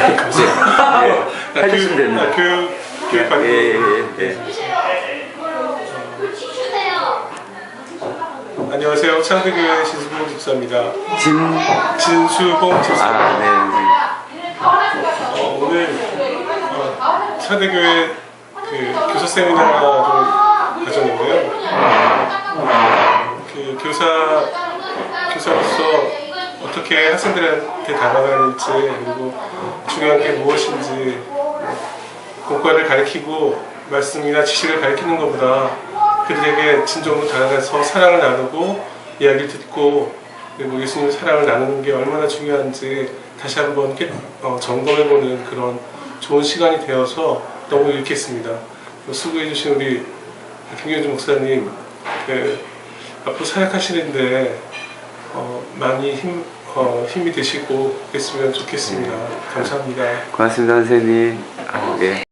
예, 해주시면 됩니다. 아, 교육 교육 예, 관련. 예, 예, 예. 안녕하세요. 창대교회 신수봉 집사입니다. 진, 진수봉 집사. 아, 네, 네. 어, 오늘 어, 창대교회 그 교사 세미나를 가졌는데요. 그 교사 교사로서 어떻게 학생들한테 다가가야 할지 그리고 중요한 게 무엇인지 공과를 가르치고 말씀이나 지식을 가르치는 것보다 그들에게 진정으로 다가가서 사랑을 나누고 이야기를 듣고 그리고 예수님의 사랑을 나누는 게 얼마나 중요한지 다시 한번 깨- 어, 점검해보는 그런 좋은 시간이 되어서 너무 유익했습니다. 수고해주신 우리 김경주 목사님 그 앞으로 사역하시는데 어, 많이 힘, 어, 힘이 되시고 그랬으면 좋겠습니다. 감사합니다. 고맙습니다, 선생님. 아, 예.